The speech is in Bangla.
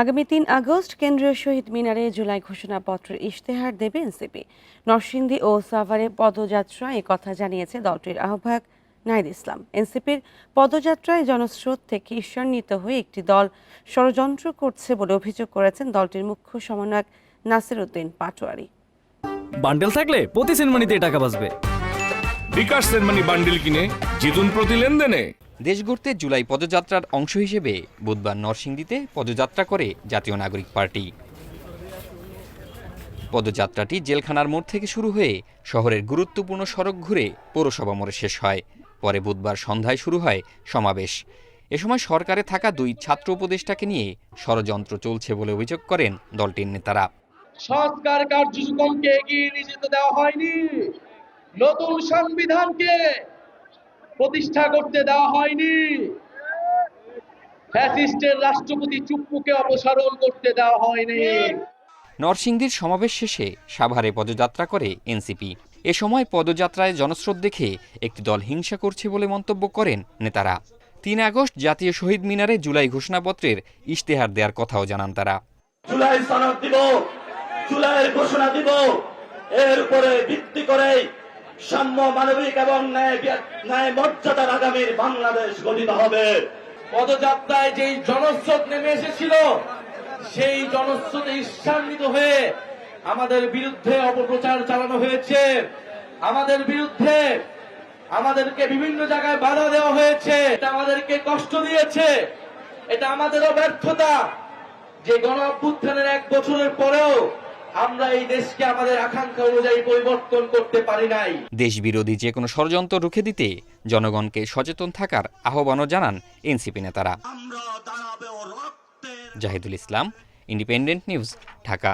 আগামী তিন আগস্ট কেন্দ্রীয় শহীদ মিনারে জুলাই ঘোষণাপত্রের ইশতেহার দেবে এনসিপি। নরসিংদী ও সাভারে পদযাত্রা কথা জানিয়েছে দলটির আহ্বায়ক নাহিদ ইসলাম। এনসিপির পদযাত্রায় জনস্রোত থেকে ঈর্ষান্বিত হয়ে একটি দল ষড়যন্ত্র করছে বলে অভিযোগ করেছেন দলটির মুখ্য সমন্বয়ক নাসির উদ্দিন পাটোয়ারি। বান্ডেল থাকলে প্রতি সেনমানিতে টাকা বাঁচবে। বিকাশ সেনমানি বান্ডেল কিনে জিতুন প্রতি লেনদেনে। দেশ গড়তে জুলাই পদযাত্রার অংশ হিসেবে বুধবার নরসিংদীতে পদযাত্রা করে জাতীয় নাগরিক পার্টি। পদযাত্রাটি জেলখানার মোড় থেকে শুরু হয়ে শহরের গুরুত্বপূর্ণ সড়ক ঘুরে পৌরসভা মোড়ে শেষ হয়। পরে বুধবার সন্ধ্যায় শুরু হয় সমাবেশ। এ সময় সরকারে থাকা দুই ছাত্র উপদেষ্টাকে নিয়ে ষড়যন্ত্র চলছে বলে অভিযোগ করেন দলটির নেতারা। সংস্কার কার্যক্রমকে এগিয়ে নিয়ে যেতে দেওয়া হয়নি। নতুন সংবিধানকে প্রতিষ্ঠা করতে দেওয়া হয়নি। ফ্যাসিস্টের রাষ্ট্রপতি চুপ্পুকে অপসারণ করতে দেওয়া হয়নি। নরসিংদীর সমাবেশ শেষে সাভারে পদযাত্রা করে এনসিপি। এ সময় পদযাত্রায় জনস্রোত দেখে একটি দল হিংসা করছে বলে মন্তব্য করেন নেতারা। তিন আগস্ট জাতীয় শহীদ মিনারে জুলাই ঘোষণাপত্রের ইশতেহার দেওয়ার কথাও জানান তারা। জুলাই সনদ দিব জুলাইয়ের ঘোষণা দিব এর উপরে ভিত্তি করে সাম্য মানবিক এবং ন্যায় মর্যাদার আগামীর বাংলাদেশ গঠিত হবে। পদযাত্রায় যেই জনস্রোত নেমে এসেছিল, সেই জনস্রোতে ঈর্ষান্বিত হয়ে আমাদের বিরুদ্ধে অপপ্রচার চালানো হয়েছে। আমাদের বিরুদ্ধে আমাদেরকে বিভিন্ন জায়গায় বাধা দেওয়া হয়েছে। এটা আমাদেরকে কষ্ট দিয়েছে। এটা আমাদেরও ব্যর্থতা। যে গণ অভ্যুত্থানের এক বছরের পরেও আমরা এই দেশকে আমাদের আকাঙ্ক্ষা অনুযায়ী পরিবর্তন করতে পারি নাই। দেশবিরোধী যে কোনো ষড়যন্ত্র রুখে দিতে জনগণকে সচেতন থাকার আহ্বানও জানান এনসিপি নেতারা। Zahidul Islam independent news Dhaka.